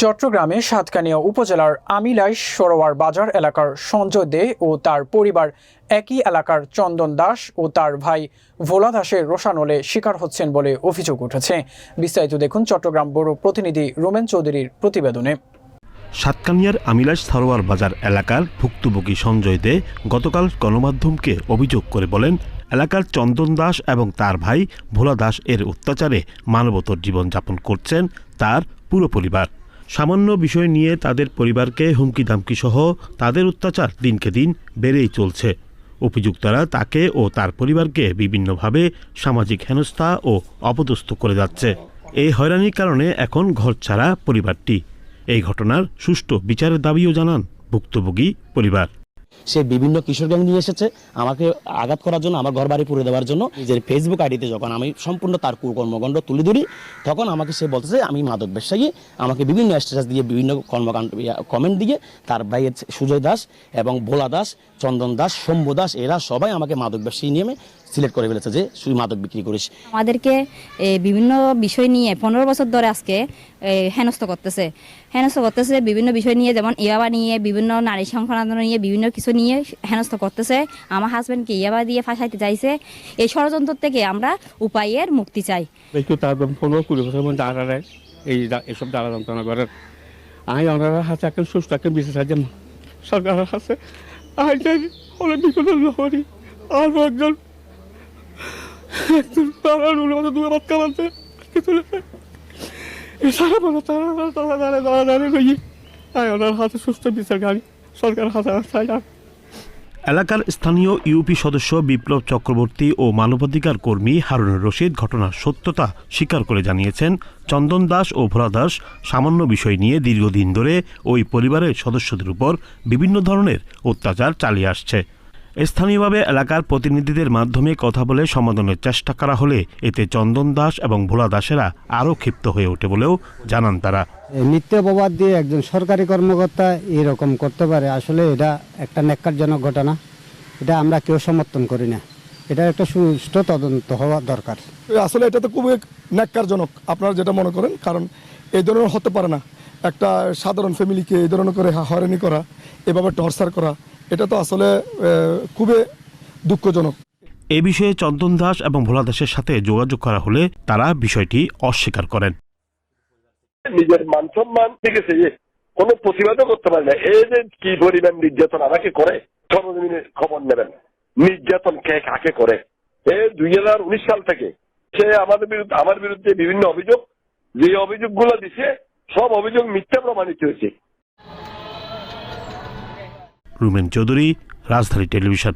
চট্টগ্রামে সাতকানিয়া উপজেলার আমিলাই সরোয়ার বাজার এলাকার সঞ্জয় দে ও তার পরিবার একই এলাকার চন্দন দাস ও তার ভাই ভোলা দাসের রোশানলে শিকার হচ্ছেন বলে অভিযোগ উঠেছে। বিস্তারিত দেখুন চট্টগ্রাম বড় প্রতিনিধি রোমেন চৌধুরীর প্রতিবেদনে। সাতকানিয়ার আমিলাস সারোয়ার বাজার এলাকার ভুক্তভোগী সঞ্জয় দে গতকাল গণমাধ্যমকে অভিযোগ করে বলেন, এলাকার চন্দন দাস এবং তার ভাই ভোলা দাস এর অত্যাচারে মানবতর জীবনযাপন করছেন তার পুরো পরিবার। সামান্য বিষয় নিয়ে তাদের পরিবারকে হুমকি দামকি সহ তাদের অত্যাচার দিনকে দিন বেড়েই চলছে। অভিযুক্তরা তাকে ও তার পরিবারকে বিভিন্নভাবে সামাজিক হেনস্থা ও অপদস্থ করে যাচ্ছে। এই হয়রানির কারণে এখন ঘর ছাড়া পরিবারটি। এই ঘটনার সুষ্ঠু বিচারের দাবিও জানান ভুক্তভোগী পরিবার। সে বিভিন্ন কিশোর গ্যাং নিয়ে এসেছে, আমাকে আঘাত করার জন্য, আমার ঘর বাড়ি পুড়ে দেওয়ার জন্য, নিজের ফেসবুক আইডিতে যখন আমি সম্পূর্ণ তার কুকর্মকাণ্ড তুলে ধরি, তখন আমাকে সে বলতেছে, আমি মাদক ব্যবসায়ী। আমাকে বিভিন্ন স্ট্যাটাস দিয়ে, বিভিন্ন কর্মকাণ্ড কমেন্ট দিয়ে তার ভাইয়ের সুজয় দাস এবং ভোলা দাস, চন্দন দাস, শম্ভু দাস, এরা সবাই আমাকে মাদক ব্যবসায়ী নিয়ে সিলেক্ট করে ফেলেছে যে তুই মাদক বিক্রি করিস। আমাদেরকে বিভিন্ন বিষয় নিয়ে পনেরো বছর ধরে আজকে হেনস্থ করতেছে। হেনস্থ করতেছে বিভিন্ন বিষয় নিয়ে যেমন ইয়াবা নিয়ে বিভিন্ন নারী সংক্রান্ত নিয়ে বিভিন্ন কিছু নিয়ে হেনস্থ করতেছে। আমার হাজব্যান্ডকে ইয়াবা দিয়ে ফাঁসাইতে চাইছে। এই ষড়যন্ত্র থেকে আমরা উপায়ের মুক্তি চাই। তার পনেরো কুড়ি বছর মধ্যে এই এসব দাঁড়া যন্ত্রণা করার আমি ওনারা হাতে এখন সুস্থ এখন বিশেষ আছে সরকারের কাছে। আমি চাই অনেক বিপদ করি আর একজন একজন তারা দূরে বাদ কামাচ্ছে আজকে সারা বলো তারা তারা দাঁড়ে দাঁড়া দাঁড়িয়ে রই আমি ওনার হাতে সুস্থ বিচার গাড়ি সরকারের হাতে চাই না এলাকার স্থানীয় ইউপি সদস্য বিপ্লব চক্রবর্তী ও মানবাধিকার কর্মী হারুনুর রশিদ ঘটনার সত্যতা স্বীকার করে জানিয়েছেন। চন্দন দাস ও ভোলা দাস সামান্য বিষয় নিয়ে দীর্ঘদিন ধরে ওই পরিবারের সদস্যদের উপর বিভিন্ন ধরনের অত্যাচার চালিয়ে আসছে। স্থানীয়ভাবে এলাকার প্রতিনিধিদের মাধ্যমে কথা বলে সমাধানের চেষ্টা করা হলে এতে চন্দন দাস এবং ভোলা দাসেরা আরও ক্ষিপ্ত হয়ে ওঠে বলেও জানান তারা। মিথ্যে অপবাদ দিয়ে একজন সরকারি কর্মকর্তা এরকম করতে পারে আসলে এটা একটা ন্যাক্কারজনক ঘটনা। এটা আমরা কেউ সমর্থন করি না। এটা একটা সুষ্ঠু তদন্ত হওয়া দরকার। আসলে এটা তো খুবই ন্যাক্কারজনক আপনারা যেটা মনে করেন কারণ এই ধরনের হতে পারে না। একটা সাধারণ ফ্যামিলিকে এই ধরনের করে হা- হয়রানি করা এভাবে টর্চার করা এটা তো আসলে খুবই দুঃখজনক। এ বিষয়ে চন্দন দাস এবং ভোলা দাসের সাথে যোগাযোগ করা হলে তারা বিষয়টি অস্বীকার করেন। নিজের মান সম্মান ঠিক আছে যে কোনো প্রতিবাদও করতে পারে না। এই যে কি পরিমাণ নির্যাতন আমাকে করে সর্বজমিনে খবর নেবেন। নির্যাতন কে কাকে করে? এ দুই হাজার উনিশ সাল থেকে সে আমাদের বিরুদ্ধে আমার বিরুদ্ধে বিভিন্ন অভিযোগ যে অভিযোগগুলো দিছে সব অভিযোগ মিথ্যা প্রমাণিত হয়েছে। রুমেন চৌধুরী রাজধানী টেলিভিশন।